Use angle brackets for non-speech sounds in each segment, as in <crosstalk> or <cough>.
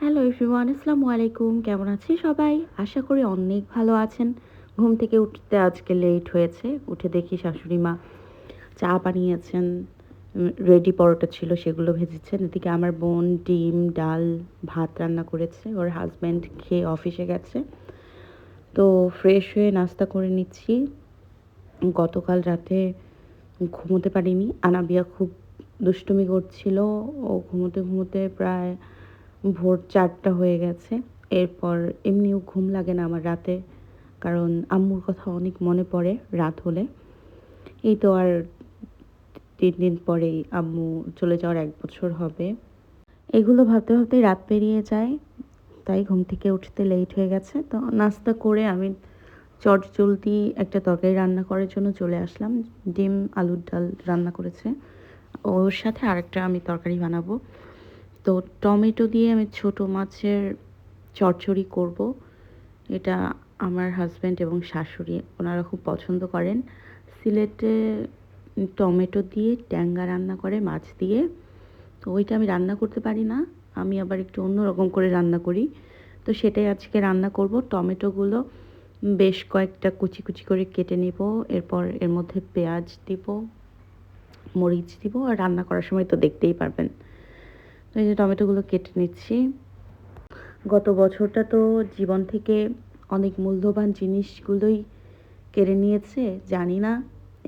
Hello everyone আসসালামু আলাইকুম কেমন আছি সবাই? আশা করি অনেক ভালো আছেন। ঘুম থেকে উঠতে আজকে লেট হয়েছে। উঠে দেখি শাশুড়ি মা চা বানিয়েছেন। রেডি পরোটা ছিল, সেগুলো ভেজেছেন। এদিকে আমার বোন ডিম, ডাল, ভাত রান্না করেছে। ওর হাজব্যান্ড খেয়ে অফিসে গেছে। তো ফ্রেশ হয়ে নাস্তা করে নিচ্ছি। গতকাল রাতে ঘুমোতে পারিনি। আনাবিয়া খুব দুষ্টুমি করছিল। ও ঘুমোতে ঘুমোতে প্রায় ভোর চারটা হয়ে গেছে। এরপর এমনিও ঘুম লাগে না আমার রাতে, কারণ আম্মুর কথা অনেক মনে পড়ে রাত হলে। এই তো আর তিন দিন পরেই আম্মু চলে যাওয়ার এক বছর হবে। এগুলো ভাবতে ভাবতে রাত পেরিয়ে যায়, তাই ঘুম থেকে উঠতে লেট হয়ে গেছে। তো নাস্তা করে আমি চট জলদি একটা তরকারি রান্না করার জন্য চলে আসলাম। ডিম, আলুর ডাল রান্না করেছে। ওর সাথে আরেকটা আমি তরকারি বানাবো। তো টমেটো দিয়ে আমি ছোট মাছের চচ্চড়ি করব। এটা আমার হাজব্যান্ড এবং শাশুড়ি, ওনারা খুব পছন্দ করেন। সিলেটে টমেটো দিয়ে ট্যাঙ্গা রান্না করে, মাছ দিয়ে। তো ওইটা আমি রান্না করতে পারি না, আমি আবার একটু অন্যরকম করে রান্না করি। তো সেটাই আজকে রান্না করব। টমেটোগুলো বেশ কয়েকটা কুচি কুচি করে কেটে নেব, এরপর এর মধ্যে পেঁয়াজ দিব, মরিচ দিব, আর রান্না করার সময় তো দেখতেই পারবেন। এই যে টমেটোগুলো কেটে নিচ্ছি। গত বছরটা তো জীবন থেকে অনেক মূল্যবান জিনিসগুলোই কেড়ে নিয়েছে, জানি না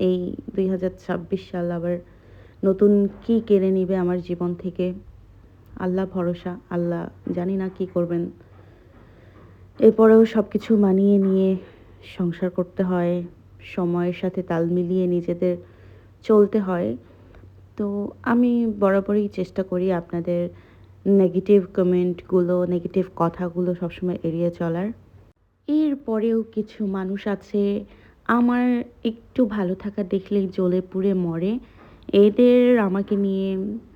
এই দুই হাজার ছাব্বিশ সাল আবার নতুন কি কেড়ে নিবে আমার জীবন থেকে। আল্লাহ ভরসা, আল্লাহ জানি না কি করবেন। এরপরেও সব কিছু মানিয়ে নিয়ে সংসার করতে হয়, সময়ের সাথে তাল মিলিয়ে নিজেদের চলতে হয়। তো আমি বরাবরই চেষ্টা করি আপনাদের নেগেটিভ কমেন্টগুলো নেগেটিভ কথাগুলো সবসময় এড়িয়ে চলার। এরপরেও কিছু মানুষ আছে, আমার একটু ভালো থাকা দেখলেই জ্বলে পুড়ে মরে। এদের আমাকে নিয়ে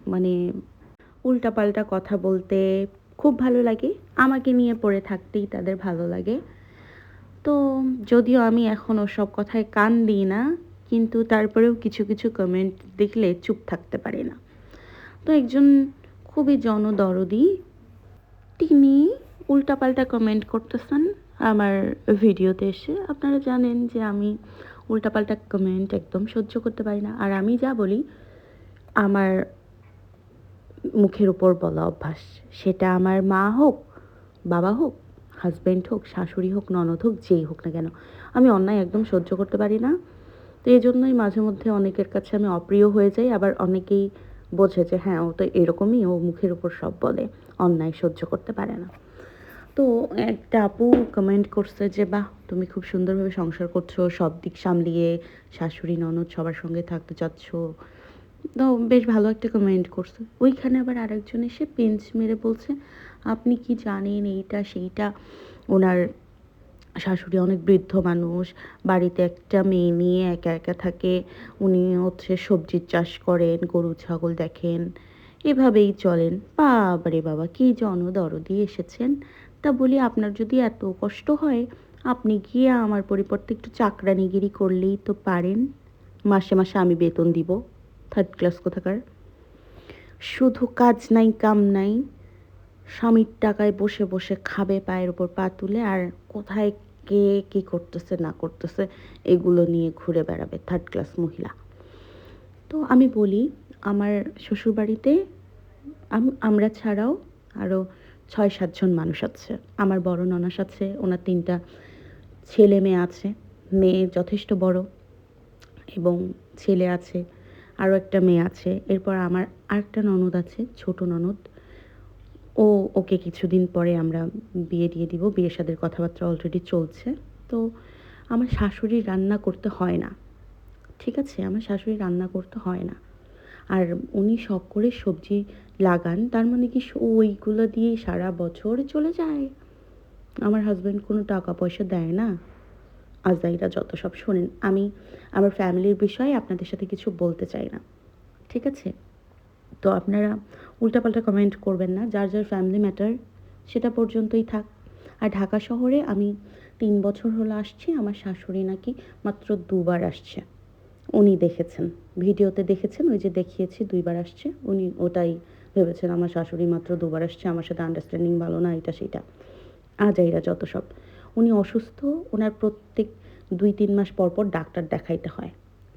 মানে উল্টাপাল্টা কথা বলতে খুব ভালো লাগে। আমাকে নিয়ে পড়ে থাকতেই তাদের ভালো লাগে। তো যদিও আমি এখন ওসব কথায় কান দিই না কিন্তু তারপরেও কিছু কিছু কমেন্ট দেখলে চুপ থাকতে পারি না। তো একজন খুবই জনদরদি তিনি উল্টাপাল্টা কমেন্ট করতেছেন আমার ভিডিওতে এসে। আপনারা জানেন যে আমি উল্টাপাল্টা কমেন্ট একদম সহ্য করতে পারি না। আর আমি যা বলি, আমার মুখের উপর বলা অভ্যাস। সেটা আমার মা হোক, বাবা হোক হাজব্যান্ড হোক, শাশুড়ি হোক, ননদ হোক, যেই হোক না কেন, আমি অন্যায় একদম সহ্য করতে পারি না। তো এই জন্যই মাঝে মধ্যে অনেকের কাছে আমি অপ্রিয় হয়ে যাই, আবার অনেকেই বোঝে যে হ্যাঁ ও তো এরকমই, ও মুখের উপর সব বলে, অন্যায় সহ্য করতে পারে না। তো একটা আপু কমেন্ট করছে যে, বাহ, তুমি খুব সুন্দরভাবে সংসার করছ, সব দিক সামলিয়ে, শাশুড়ি, ননদ সবার সঙ্গে থাকতে চাচ্ছ। তো বেশ ভালো একটা কমেন্ট করছে। ওইখানে আবার আরেকজন এসে পেঞ্চ মেরে বলছে, আপনি কি জানেন এইটা, সেইটা? ওনার শাশুড়ি অনেক বৃদ্ধ মানুষ, বাড়িতে একটা মেয়ে নিয়ে একা একা থাকে, উনি হচ্ছে সবজির চাষ করেন, গরু, ছাগল দেখেন, এভাবেই চলেন। বাবারে বাবা, কী জনদরদি এসেছেন। তা বলি, আপনার যদি এত কষ্ট হয়, আপনি গিয়ে আমার পরিবর্তে একটু চাকরানিগিরি করলেই তো পারেন। মাসে মাসে আমি বেতন দিব। থার্ড ক্লাস কোথাকার? শুধু কাজ নাই, কাম নাই, স্বামীর টাকায় বসে বসে খাবে পায়ের ওপর পা তুলে, আর কোথায় কে কী করতেছে, না করতেছে, এগুলো নিয়ে ঘুরে বেড়াবে থার্ড ক্লাস মহিলা। তো আমি বলি, আমার শ্বশুরবাড়িতে আমরা ছাড়াও আরও ছয় সাতজন মানুষ আছে। আমার বড় ননাস আছে, ওনার তিনটা ছেলে মেয়ে আছে, মেয়ে যথেষ্ট বড় এবং ছেলে আছে আরও একটা মেয়ে আছে। এরপর আমার আরেকটা ননদ আছে, ছোট ননদ। ও ওকে কিছুদিন পরে আমরা বিয়ে দিয়ে দিব। বিয়ে সাদের কথাবার্তা অলরেডি চলছে। তো আমার শাশুড়ি রান্না করতে হয় না। ঠিক আছে? আমার শাশুড়ি রান্না করতে হয় না। আর উনি শখ করে সবজি লাগান। তার মানে কি ওইগুলো দিয়ে সারা বছর চলে যায়। আমার হাজব্যান্ড কোনো টাকা পয়সা দেয় না। আজাইরা যত সব শোনেন। আমি আমার ফ্যামিলির বিষয়ে আপনাদের সাথে কিছু বলতে চাই না। ঠিক আছে? তো আপনারা উল্টাপাল্টা কমেন্ট করবেন না, যার যার ফ্যামিলি ম্যাটার সেটা পর্যন্তই থাক। আর ঢাকা শহরে আমি তিন বছর হলো আসছি, আমার শাশুড়ি নাকি মাত্র দুবার আসছে। উনি দেখেছেন, ভিডিওতে দেখেছেন, ওই যে দেখিয়েছি, দুইবার আসছে। উনি ওটাই ভেবেছেন, আমার শাশুড়ি মাত্র দুবার আসছে, আমার সাথে আন্ডারস্ট্যান্ডিং ভালো না, এটা সেটা। আজাইরা যত সব। উনি অসুস্থ, ওনার প্রত্যেক দুই তিন মাস পর পর ডাক্তার দেখাইতে হয়।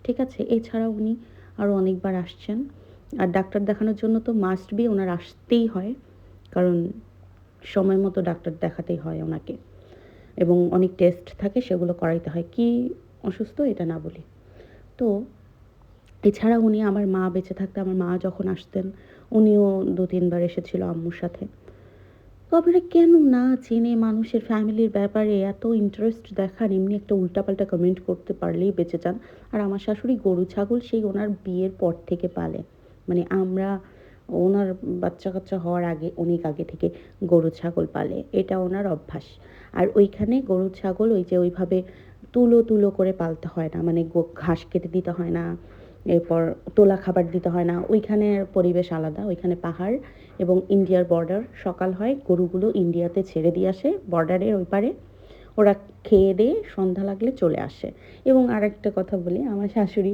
ঠিক আছে? এছাড়া উনি আরও অনেকবার আসছেন। আর ডাক্তার দেখানোর জন্য তো মাস্ট বি ওনার আসতেই হয়, কারণ সময় মতো ডাক্তার দেখাতেই হয় ওনাকে। এবং অনেক টেস্ট থাকে, সেগুলো করাইতে হয়। কি অসুস্থ এটা না বলি। তো এছাড়া উনি আমার মা বেঁচে থাকতে, আমার মা যখন আসতেন, উনিও দু তিনবার এসেছিল আম্মুর সাথে। তো আপনারা কেন না চেনে মানুষের ফ্যামিলির ব্যাপারে এত ইন্টারেস্ট দেখান এমনি একটা উল্টাপাল্টা কমেন্ট করতে পারলেই বেঁচে যান। আর আমার শাশুড়ি গরু, ছাগল, সেই ওনার বিয়ের পর থেকে পালে। মানে আমরা ওনার বাচ্চা কাচ্চা হওয়ার আগে, অনেক আগে থেকে গরু, ছাগল পালে। এটা ওনার অভ্যাস। আর ওইখানে গরু, ছাগল ওই যে ওইভাবে তুলো তুলো করে পালতে হয় না। মানে ঘাস কেটে দিতে হয় না, এরপর তোলা খাবার দিতে হয় না। ওইখানের পরিবেশ আলাদা। ওইখানে পাহাড় এবং ইন্ডিয়ার বর্ডার সকাল হয়, গরুগুলো ইন্ডিয়াতে ছেড়ে দিয়ে আসে বর্ডারের ওই পারে ওরা খেয়ে দিয়ে সন্ধ্যা লাগলে চলে আসে। এবং আর একটা কথা বলি, আমার শাশুড়ি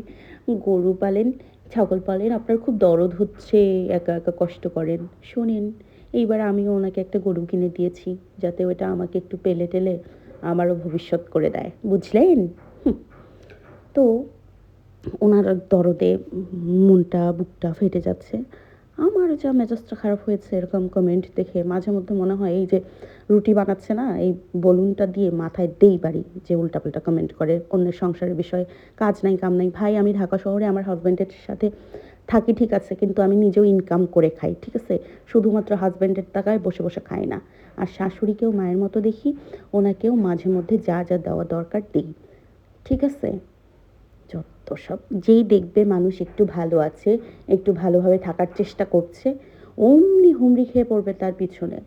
গরু পালেন ছাগল পালেন, আপনার খুব দরদ হচ্ছে, একা একা কষ্ট করেন। শোনেন, এইবার আমিও ওনাকে একটা গরু কিনে দিয়েছি, যাতে ওটা আমাকে একটু পেলে টেলে আমারও ভবিষ্যৎ করে দেয়। বুঝলেন। তো ওনার দরদে মনটা, বুকটা ফেটে যাচ্ছে। আমার যা মেজাজটা খারাপ হয়েছে, এরকম কমেন্ট দেখে মাঝে মধ্যে মনে হয় এই যে রুটি বানাচ্ছে না, এই বলুনটা দিয়ে মাথায় দেই বাড়ি, যে উল্টাপাল্টা কমেন্ট করে, অন্যের সংসারের বিষয়ে কাজ নাই, কাম নাই। ভাই, আমি ঢাকা শহরে আমার হাজব্যান্ডের সাথে থাকি, ঠিক আছে, কিন্তু আমি নিজেও ইনকাম করে খাই, ঠিক আছে? শুধুমাত্র হাজব্যান্ডের টাকায় বসে বসে খাই না। আর শাশুড়িকেও মায়ের মতো দেখি, ওনাকেও মাঝে মধ্যে যা যা দেওয়া দরকার দিই, ঠিক আছে? যত সব, যেই দেখবে মানুষ একটু ভালো আছে, একটু ভালোভাবে থাকার চেষ্টা করছে, অমনি হুমড়ি খেয়ে পড়বে তার পিছনে।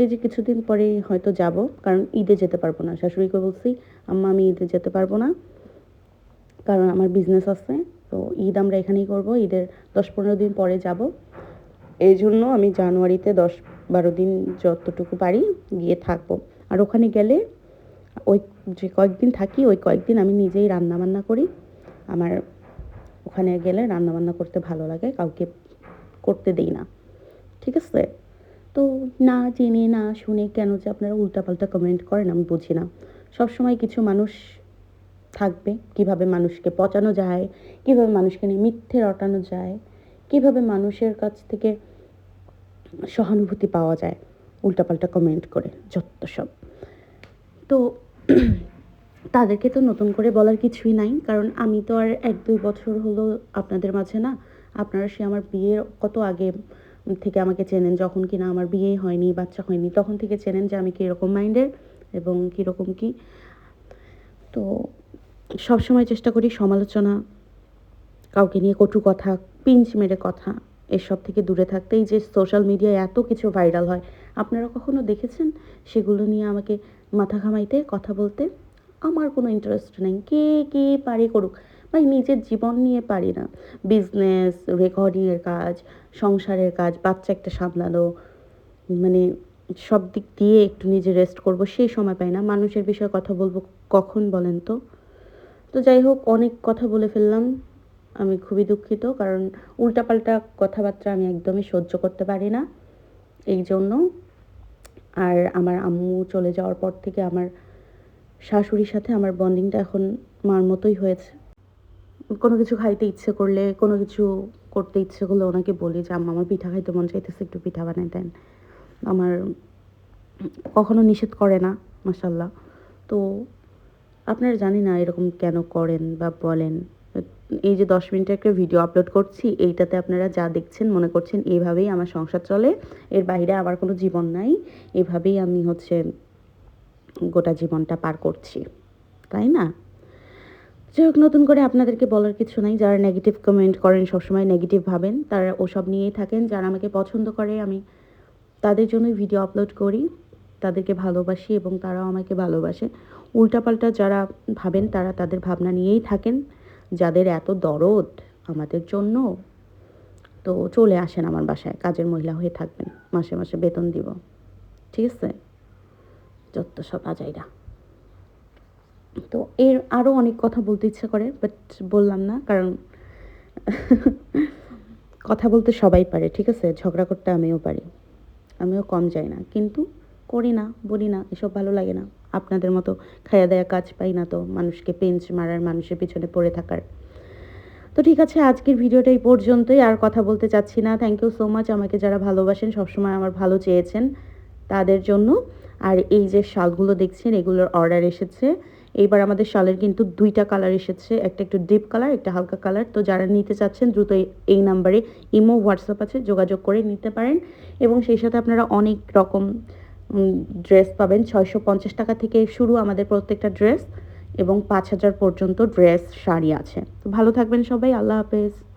এই যে কিছুদিন পরে হয়তো যাব, কারণ ঈদে যেতে পারব না। শাশুড়িকে বলছি, আম্মা, আমি ঈদে যেতে পারব না, কারণ আমার বিজনেস আছে, তো ঈদ আমরা এখানেই করব, ঈদের দশ পনেরো দিন পরে যাব। এই জন্য আমি জানুয়ারিতে দশ বারো দিন যতটুকু পারি গিয়ে থাকব। আর ওখানে গেলে ওই যে কয়েকদিন থাকি, ওই কয়েকদিন আমি নিজেই রান্না বান্না করি। আমার ওখানে গেলে রান্না বান্না করতে ভালো লাগে, কাউকে করতে দেই না। ঠিক আছে? তো না জেনে, না শুনে কেন যে আপনারা উল্টাপাল্টা কমেন্ট করেন আমি বুঝি না। সবসময় কিছু মানুষ থাকবে, কীভাবে মানুষকে পচানো যায়, কীভাবে মানুষকে নিয়ে মিথ্যে রটানো যায়, কীভাবে মানুষের কাছ থেকে সহানুভূতি পাওয়া যায়, উল্টাপাল্টা কমেন্ট করে, যত সব। তো তাদেরকে তো নতুন করে বলার কিছুই নাই, কারণ আমি তো আর এক দুই বছর হলো আপনাদের মাঝে না। আপনারা সে আমার বিয়ের কত আগে থেকে আমাকে চেনেন, যখন কিনা আমার বিয়েই হয়নি, বাচ্চা হয়নি, তখন থেকে চেনেন যে আমি কীরকম মাইন্ডের এবং কীরকম কি। তো সবসময় চেষ্টা করি সমালোচনা, কাউকে নিয়ে কটু কথা, পিঞ্চ মেরে কথা, এসব থেকে দূরে থাকতে এই যে সোশ্যাল মিডিয়ায় এত কিছু ভাইরাল হয়। আপনারা কখনো দেখেছেন সেগুলো নিয়ে আমাকে মাথা ঘামাইতে, কথা বলতে? আমার কোনো ইন্টারেস্ট নেই। কে কে পারে করুক। ভাই, নিজের জীবন নিয়ে পারি না। বিজনেস রেকর্ডিংয়ের কাজ, সংসারের কাজ, বাচ্চা একটা সামলানো মানে সব দিক দিয়ে একটু নিজে রেস্ট করব, সেই সময় পাই না। মানুষের বিষয়ে কথা বলব কখন বলেন তো? তো যাই হোক, অনেক কথা বলে ফেললাম। আমি খুবই দুঃখিত, কারণ উল্টাপাল্টা কথাবার্তা আমি একদমই সহ্য করতে পারি না। এই জন্য। আর আমার আম্মু চলে যাওয়ার পর থেকে আমার শাশুড়ির সাথে আমার বন্ডিংটা এখন মার মতোই হয়েছে। কোনো কিছু খাইতে ইচ্ছে করলে, কোনো কিছু করতে ইচ্ছে করলে ওনাকে বলি যে, আম্মা, আমার পিঠা খাইতে মন চাইতেছে, একটু পিঠা বানাই দেন। আমার কখনো নিষেধ করে না মাসাল্লাহ তো আপনারা জানি না এরকম কেন করেন বা বলেন। এই যে দশ মিনিটের একটা ভিডিও আপলোড করছি, এইটাতে আপনারা যা দেখছেন, মনে করছেন এইভাবেই আমার সংসার চলে। এর বাইরে আমার কোনো জীবন নাই। এভাবেই আমি হচ্ছে গোটা জীবনটা পার করছি, তাই না? যাই হোক নতুন করে আপনাদেরকে বলার কিছু নাই। যারা নেগেটিভ কমেন্ট করেন, সবসময় নেগেটিভ ভাবেন। তারা ওসব নিয়েই থাকেন, যারা আমাকে পছন্দ করে, আমি তাদের জন্যই ভিডিও আপলোড করি। তাদেরকে ভালোবাসি এবং তারাও আমাকে ভালোবাসে। উল্টাপাল্টা যারা ভাবেন, তারা তাদের ভাবনা নিয়েই থাকেন। যাদের এত দরদ আমাদের জন্য, তো চলে আসেন আমার বাসায়। কাজের মহিলা হয়ে থাকবেন। মাসে মাসে বেতন দিব। ঠিক আছে? যত সব আজাইরা তো এর আরও অনেক কথা বলতে ইচ্ছা করে বাট বললাম না, কারণ <laughs> কথা বলতে সবাই পারে, ঠিক আছে? ঝগড়া করতে আমিও পারি। আমিও কম যাই না। কিন্তু করি না, বলি না, এসব ভালো লাগে না। আপনাদের মতো খাইয়া দেয়া কাজ পাই না তো, মানুষকে পেঞ্চ মারার, মানুষের পিছনে পড়ে থাকার। তো ঠিক আছে, আজকের ভিডিওটা এই পর্যন্তই। আর কথা বলতে চাচ্ছি না। থ্যাংক ইউ সো মাচ আমাকে যারা ভালোবাসেন, সবসময় আমার ভালো চেয়েছেন। তাদের জন্য। আর এই যে শালগুলো দেখছেন, এগুলোর অর্ডার এসেছে। এইবার আমাদের শালের কিন্তু দুইটা কালার এসেছে। একটা একটু ডিপ কালার একটা হালকা কালার তো যারা নিতে চাচ্ছেন, দ্রুত এই- নাম্বারে ইমো হোয়াটসঅ্যাপ আছে, যোগাযোগ করে নিতে পারেন। এবং সেই সাথে আপনারা অনেক রকম ড্রেস পাবেন। ছয়শো পঞ্চাশ টাকা থেকে শুরু আমাদের প্রত্যেকটা ড্রেস এবং পাঁচ হাজার পর্যন্ত ড্রেস শাড়ি আছে। তো ভালো থাকবেন সবাই। আল্লাহ হাফেজ।